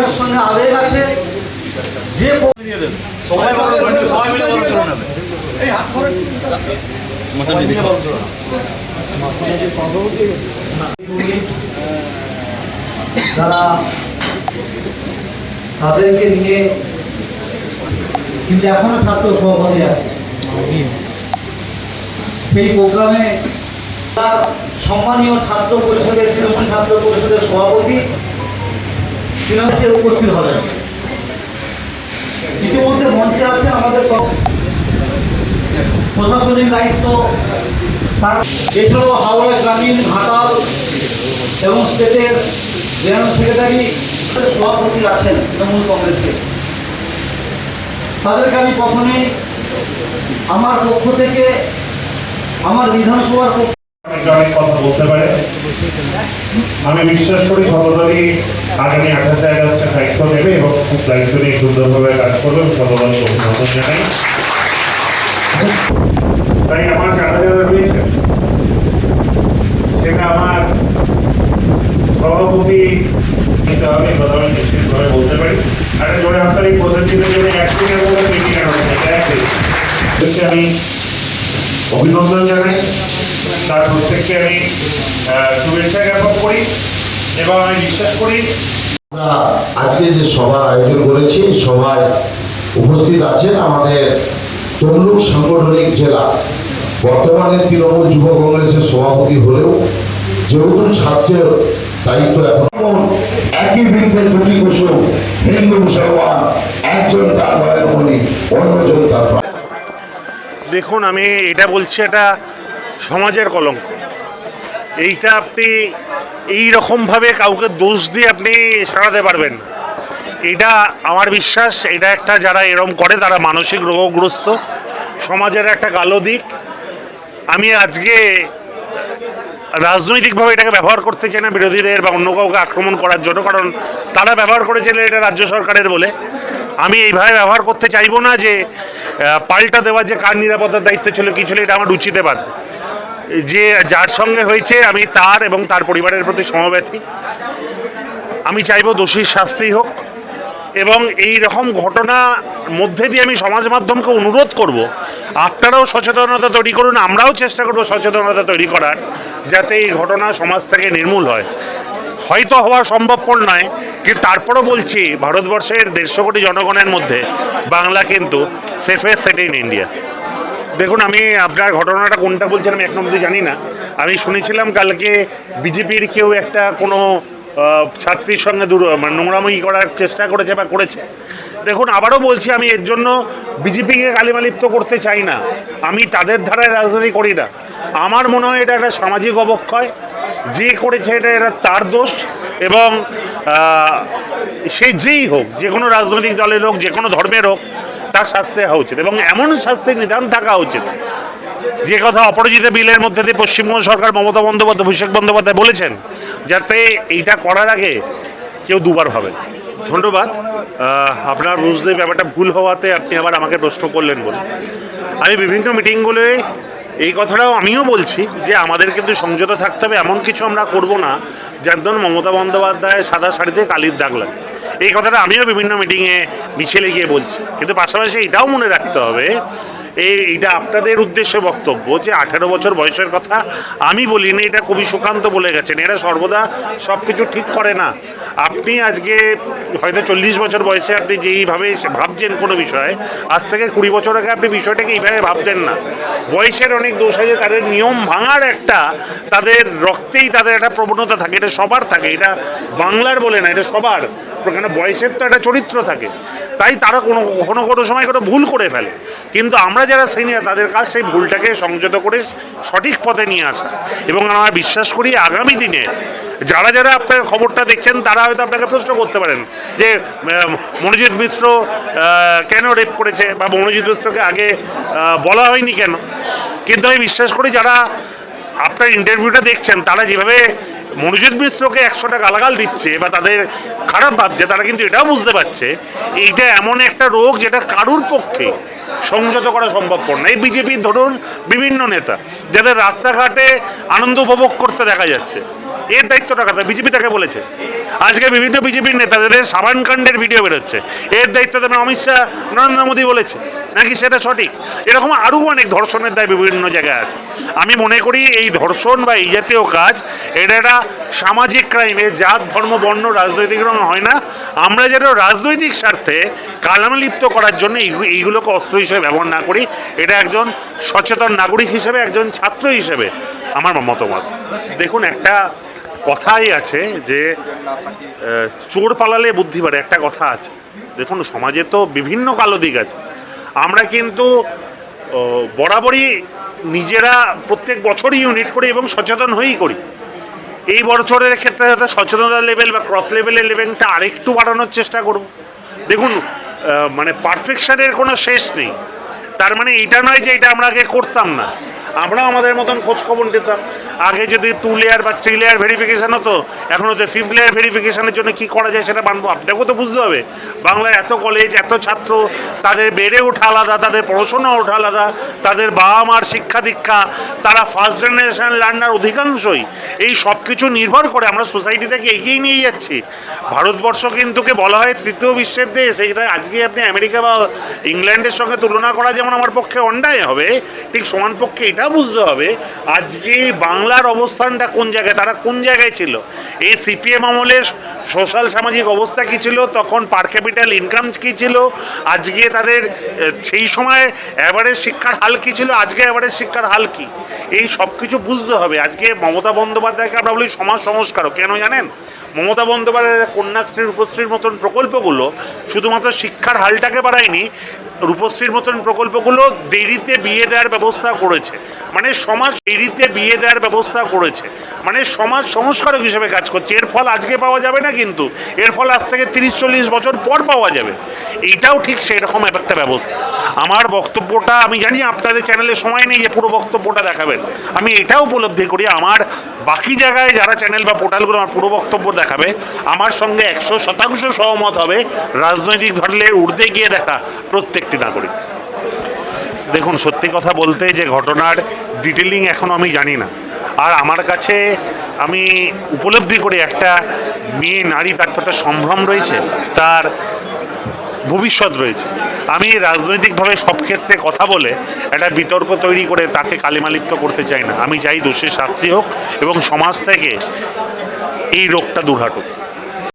প্রোগ্রামের সঙ্গে আবেগ আছে। যে। যারা তাদেরকে নিয়ে কিন্তু এখনও ছাত্র সভাপতি আছে। সেই প্রোগ্রামে সম্মানীয় ছাত্র পরিষদের তৃণমূল ছাত্র পরিষদের সভাপতি তিনি উপস্থিত হবেন ইতিমধ্যে মঞ্চে আছে আমাদের প্রশাসনিক দায়িত্ব এছাড়াও হাওড়া গ্রামীণ ঘাটাল এবং স্টেটের জেনারেল সেক্রেটারি সভাপতি আছেন তৃণমূল কংগ্রেসের। তাদেরকে আমি প্রথমে আমার পক্ষ থেকে, আমার বিধানসভার পক্ষ আমি বিশ্বাস করি শতদলই আগামী আঠাশে আগস্টে দায়িত্ব নেবে এবং খুব দায়িত্ব নিয়ে সুন্দরভাবে কাজ করবে শতদলকে অভিনন্দন জানাই। তাই আমার যারা যারা রয়েছে, সেটা আমার সভাপতি নিশ্চিতভাবে বলতে পারি। একটা জোরে জন্য একদিনের মধ্যে আমি অভিনন্দন জানাই আমি শুভেচ্ছা জ্ঞাপন করি এবং আমি বিশ্বাস করি আমরা আজকে যে সভার আয়োজন করেছি সভায় উপস্থিত আছেন আমাদের তমলুক সাংগঠনিক জেলা বর্তমানে তৃণমূল যুব কংগ্রেসের সভাপতি হলেও যেহেতু ছাত্রের দায়িত্ব এখন একই বৃদ্ধের দুটি কুসুম হিন্দু মুসলমান একজন তার ভয়ের মণি অন্যজন তার দেখুন আমি এটা বলছি এটা সমাজের কলঙ্ক। এইটা আপনি এই রকমভাবে কাউকে দোষ দিয়ে আপনি সারাতে পারবেন। এটা আমার বিশ্বাস, এটা একটা যারা এরম করে তারা মানসিক রোগগ্রস্ত। সমাজের একটা কালো দিক। আমি আজকে রাজনৈতিকভাবে এটাকে ব্যবহার করতে চাই না বিরোধীদের বা অন্য কাউকে আক্রমণ করার জন্য, কারণ তারা ব্যবহার করেছিল এটা রাজ্য সরকারের বলে। আমি এইভাবে ব্যবহার করতে চাইব না যে পাল্টা দেওয়ার যে কার নিরাপত্তার দায়িত্ব ছিল, কী ছিল, এটা আমার রুচিতে বাদ যে যার সঙ্গে হয়েছে, আমি তার এবং তার পরিবারের প্রতি সমব্যথী। আমি চাইব দোষীর শাস্তি হোক এবং এই রকম ঘটনা মধ্যে দিয়ে আমি সমাজ মাধ্যমকে অনুরোধ করব, আপনারাও সচেতনতা তৈরি করুন, আমরাও চেষ্টা করব সচেতনতা তৈরি করার, যাতে এই ঘটনা সমাজ থেকে নির্মূল হয়। হয়তো হওয়া সম্ভবপর নয়, কিন্তু তারপরও বলছি, ভারতবর্ষের দেড়শো কোটি জনগণের মধ্যে বাংলা কিন্তু সেফেস্ট সিটি ইন ইন্ডিয়া দেখুন, আমি আপনার ঘটনাটা কোনটা বলছেন আমি এক নম্বর জানি না। আমি শুনেছিলাম কালকে বিজেপির কেউ একটা কোনো ছাত্রীর সঙ্গে দূর মানে নোংরামি করার চেষ্টা করেছে বা করেছে। দেখুন, আবারও বলছি, আমি এর জন্য বিজেপিকে কালিমালিপ্ত করতে চাই না। আমি তাদের ধারায় রাজনীতি করি না। আমার মনে হয় এটা একটা সামাজিক অবক্ষয়। যে করেছে এটা এটা তার দোষ এবং সে যেই হোক, যে কোনো রাজনৈতিক দলের হোক, যে কোনো ধর্মের হোক তার শাস্তি হওয়া উচিত এবং এমন শাস্তির নিদান থাকা উচিত। যে কথা অপরাজিত বিলের মধ্যে দিয়ে পশ্চিমবঙ্গ সরকার মমতা বন্দ্যোপাধ্যায়, অভিষেক বন্দ্যোপাধ্যায় বলেছেন, যাতে এইটা করার আগে কেউ দুবার হবে ধন্যবাদ। আপনার বুঝতে ব্যাপারটা ভুল হওয়াতে আপনি আবার আমাকে প্রশ্ন করলেন বলে। আমি বিভিন্ন মিটিংগুলোয় এই কথাটাও আমিও বলছি যে আমাদের কিন্তু সংযত থাকতে হবে, এমন কিছু আমরা করব না। যার জন্য মমতা বন্দ্যোপাধ্যায় সাদা শাড়িতে কালির দাগ লাগে। এই কথাটা আমিও বিভিন্ন মিটিংয়ে মিছিলে গিয়ে বলছি। কিন্তু পাশাপাশি এটাও মনে রাখতে হবে এই এটা আপনাদের উদ্দেশ্যে বক্তব্য যে আঠেরো বছর বয়সের কথা আমি বলিনি, এটা কবি সুকান্ত বলে গেছেন। এরা সর্বদা সব কিছু ঠিক করে না। আপনি আজকে হয়তো চল্লিশ বছর বয়সে আপনি যেইভাবে ভাবছেন কোনো বিষয়ে, আজ থেকে কুড়ি বছর আগে আপনি বিষয়টাকে এইভাবে ভাবতেন না। বয়সের অনেক দোষ আছে, তাদের নিয়ম ভাঙার একটা, তাদের রক্তেই তাদের একটা প্রবণতা থাকে, এটা সবার থাকে, এটা বাংলার বলে না, এটা সবার। কেন বয়সের তো একটা চরিত্র থাকে। তাই তারা কোনো কখনো কোনো সময় কোনো ভুল করে ফেলে। কিন্তু আমরা যারা সিনিয়র তাদের কাজ সেই ভুলটাকে সংযত করে সঠিক পথে নিয়ে আসা। এবং আমরা বিশ্বাস করি আগামী দিনে যারা যারা আপনার খবরটা দেখছেন, তারা হয়তো আপনাকে প্রশ্ন করতে পারেন যে মনোজিৎ মিশ্র কেন রেপ করেছে? বা মনোজিৎ মিশ্রকে আগে বলা হয়নি কেন? কিন্তু আমি বিশ্বাস করি যারা আপনার ইন্টারভিউটা দেখছেন, তারা যেভাবে মনোজিৎ মিশ্রকে একশো টাকা গালাগাল দিচ্ছে বা তাদের খারাপ ভাবছে, তারা কিন্তু এটাও বুঝতে পারছে। এইটা এমন একটা রোগ যেটা কারুর পক্ষে সংযত করা সম্ভবপর না। এই বিজেপির ধরুন বিভিন্ন নেতা, যাদের রাস্তাঘাটে আনন্দ উপভোগ করতে দেখা যাচ্ছে। এর দায়িত্বটা কথা বিজেপি তাকে বলেছে। আজকে বিভিন্ন বিজেপির নেতাদের সাবান কাণ্ডের ভিডিও বেরোচ্ছে। এর দায়িত্ব অমিত শাহ, নরেন্দ্র মোদী বলেছে। নাকি সেটা সঠিক? এরকম আরও অনেক ধর্ষণের দায় বিভিন্ন জায়গায় আছে। আমি মনে করি এই ধর্ষণ বা এই জাতীয় কাজ, এটা একটা সামাজিক ক্রাইমে জাত, ধর্ম, বর্ণ, রাজনৈতিক রং হয় না। আমরা যেন রাজনৈতিক স্বার্থে কালামলিপ্ত করার জন্য এইগু- এইগুলোকে অস্ত্র হিসেবে ব্যবহার না করি। এটা একজন সচেতন নাগরিক হিসেবে, একজন ছাত্র হিসেবে আমার মতামত। দেখুন, একটা কথাই আছে যে চোর পালালে বুদ্ধি বাড়ে, একটা কথা আছে। দেখুন, সমাজে তো বিভিন্ন কালো দিক আছে। আমরা কিন্তু বরাবরই নিজেরা প্রত্যেক বছরই ইউনিট করি এবং সচেতন হয়েই করি। এই বছরের ক্ষেত্রে হয়তো সচেতনতা লেভেল বা ক্রস লেভেলের লেভেলটা আরেকটু বাড়ানোর চেষ্টা করব। দেখুন মানে পারফেকশনের কোনো শেষ নেই। তার মানে এটা নয় যে এটা আমরা আগে করতাম না। আমরা আমাদের মতন খোঁজ খবর নিতাম। আগে যদি টু লেয়ার বা থ্রি লেয়ার ভেরিফিকেশান হতো, এখন হচ্ছে ফিফথ লেয়ার ভেরিফিকেশানের জন্য কি করা যায় সেটা মানবো? আপনাকেও তো বুঝতে হবে। বাংলার এত কলেজ এত ছাত্র, তাদের বেড়ে ওঠা আলাদা, তাদের পড়াশোনা ওঠা আলাদা, তাদের বাবা মার শিক্ষা দীক্ষা, তারা ফার্স্ট জেনারেশন লার্নার অধিকাংশই এই সব কিছু নির্ভর করে আমরা সোসাইটিটাকে এগিয়ে নিয়ে যাচ্ছি। ভারতবর্ষ কিন্তু কে বলা হয় তৃতীয় বিশ্বের দেশ। এইটা আজকে আপনি আমেরিকা বা ইংল্যান্ডের সঙ্গে তুলনা করা যেমন আমার পক্ষে অন্যায় হবে, ঠিক সমান পক্ষে এটা বুঝতে হবে, আজকে বাংলার অবস্থানটা কোন জায়গায়, তারা কোন জায়গায় ছিল? এই সিপিএম আমলের সোশ্যাল সামাজিক অবস্থা কী ছিল? তখন পার ক্যাপিটাল ইনকাম কী ছিল? আজকে তাদের, সেই সময় অ্যাভারেজ শিক্ষার হাল কী ছিল? আজকে অ্যাভারেজ শিক্ষার হাল কী? এই সব কিছু বুঝতে হবে। আজকে মমতা বন্দ্যোপাধ্যায়কে আমরা বলি সমাজ সংস্কারক, কেন জানেন? মমতা বন্দ্যোপাধ্যায়ের কন্যাশ্রী রূপশ্রীর মতন প্রকল্পগুলো শুধুমাত্র শিক্ষার হালটাকে বাড়ায়নি রূপশ্রীর মতন প্রকল্পগুলো দেরিতে বিয়ে দেওয়ার ব্যবস্থা করেছে। মানে সমাজ দেরিতে বিয়ে দেওয়ার ব্যবস্থা করেছে। মানে সমাজ সংস্কারক হিসেবে কাজ করছে। এর ফল আজকে পাওয়া যাবে না কিন্তু? এর ফল আজ থেকে তিরিশ চল্লিশ বছর পর পাওয়া যাবে। এইটাও ঠিক সেই রকম একটা ব্যবস্থা। আমার বক্তব্যটা, আমি জানি আপনাদের চ্যানেলে সময় নেই যে পুরো বক্তব্যটা দেখাবেন। আমি এটাও উপলব্ধি করি, আমার বাকি জায়গায় যারা চ্যানেল বা পোর্টালগুলো আমার পুরো বক্তব্য দেখাবে, আমার সঙ্গে একশো শতাংশ সহমত হবে। রাজনৈতিক ধরনের ঊর্ধ্বে গিয়ে দেখা প্রত্যেকটি নাগরিক। দেখুন, সত্যি কথা বলতে যে ঘটনার ডিটেলিং এখনও আমি জানি না। আর আমার কাছে আমি উপলব্ধি করি একটা মেয়ে, নারী তার একটা সম্ভ্রম রয়েছে, তার ভবিষ্যৎ রয়েছে। আমি রাজনৈতিকভাবে সব ক্ষেত্রে কথা বলে একটা বিতর্ক তৈরি করে তাকে কালিমালিপ্ত করতে চাই না। আমি চাই দোষের শাস্তি হোক এবং সমাজ থেকে এই রোগটা দূর হাঁটুক।